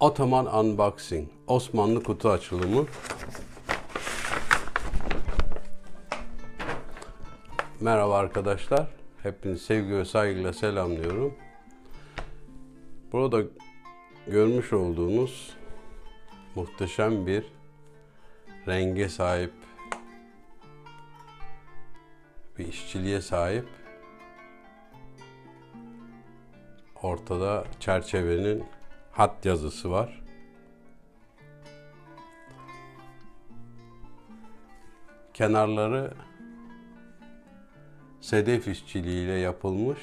Ottoman Unboxing, Osmanlı kutu açılımı. Merhaba arkadaşlar. Hepinizi sevgi ve saygıyla selamlıyorum. Burada görmüş olduğunuz muhteşem bir renge sahip bir işçiliğe sahip ortada çerçevenin hat yazısı var. Kenarları sedef işçiliğiyle yapılmış.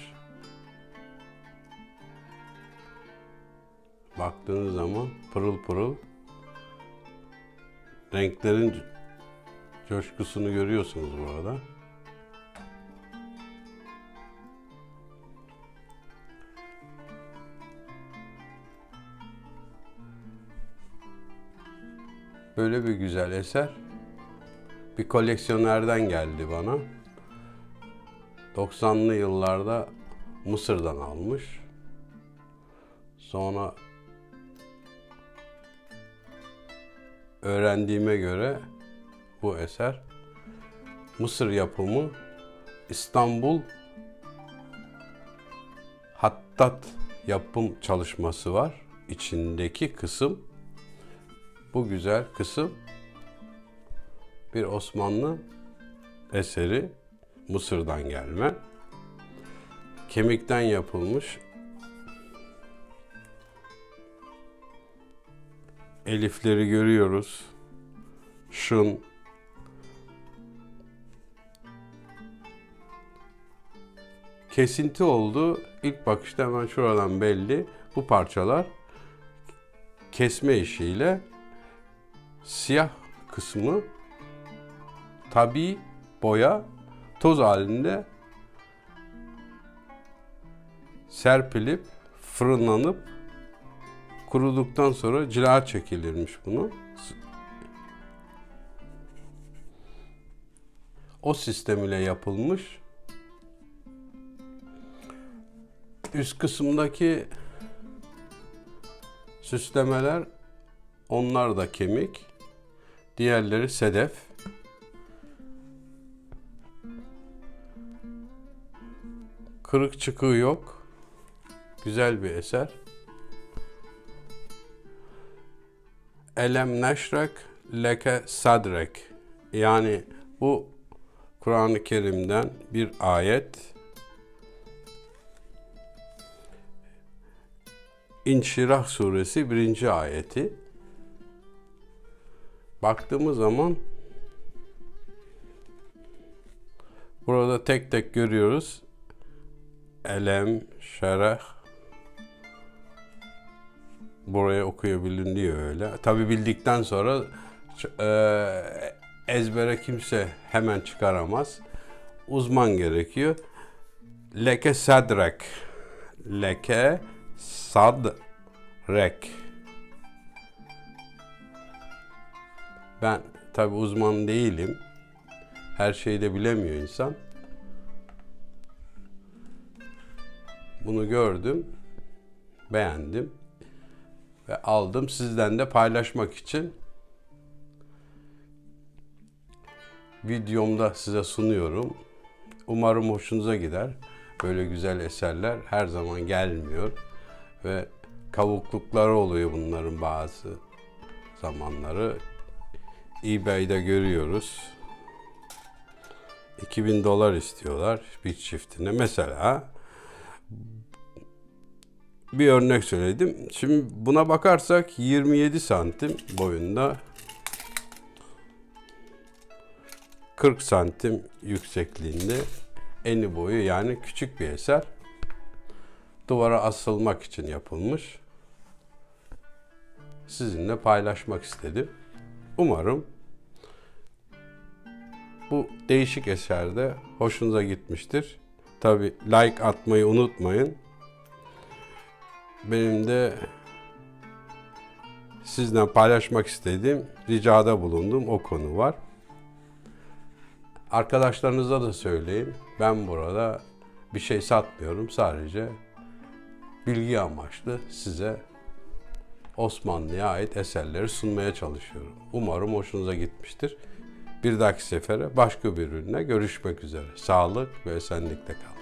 Baktığınız zaman pırıl pırıl renklerin coşkusunu görüyorsunuz burada. Böyle bir güzel eser bir koleksiyonerden geldi bana. 90'lı yıllarda Mısır'dan almış. Sonra öğrendiğime göre bu eser Mısır yapımı İstanbul Hattat yapım çalışması var. İçindeki kısım bu güzel kısım bir Osmanlı eseri Mısır'dan gelme. Kemikten yapılmış. Elifleri görüyoruz. Şın. Kesinti oldu. İlk bakışta hemen şuradan belli. Bu parçalar kesme işiyle siyah kısmı tabi boya toz halinde serpilip fırınlanıp kuruduktan sonra cila çekilirmiş bunu. O sistem ile yapılmış. Üst kısımdaki süslemeler onlar da kemik. Diğerleri sedef. Kırık çıkığı yok. Güzel bir eser. Elem neşrek leke sadrek. Yani bu Kur'an-ı Kerim'den bir ayet. İnşirah suresi birinci ayeti. Baktığımız zaman burada tek tek görüyoruz. Elem, şereh. Buraya okuyabildin diyor öyle. Tabi bildikten sonra e, ezbere kimse hemen çıkaramaz. Uzman gerekiyor. Leke sadrek. Leke sadrek. Ben tabi uzman değilim. Her şeyi de bilemiyor insan. Bunu gördüm, beğendim ve aldım. Sizden de paylaşmak için videomda size sunuyorum. Umarım hoşunuza gider. Böyle güzel eserler her zaman gelmiyor ve kavuklukları oluyor bunların bazı zamanları. eBay'de görüyoruz. 2000 dolar istiyorlar bir çiftine. Mesela bir örnek söyledim. Şimdi buna bakarsak 27 santim boyunda 40 santim yüksekliğinde eni boyu yani küçük bir eser. Duvara asılmak için yapılmış. Sizinle paylaşmak istedim. Umarım bu değişik eserde hoşunuza gitmiştir. Tabi like atmayı unutmayın. Benim de sizden paylaşmak istediğim ricada bulundum o konu var. Arkadaşlarınıza da söyleyin. Ben burada bir şey satmıyorum. Sadece bilgi amaçlı size Osmanlı'ya ait eserleri sunmaya çalışıyorum. Umarım hoşunuza gitmiştir. Bir dahaki sefere başka bir ürünle görüşmek üzere. Sağlık ve esenlikle kalın.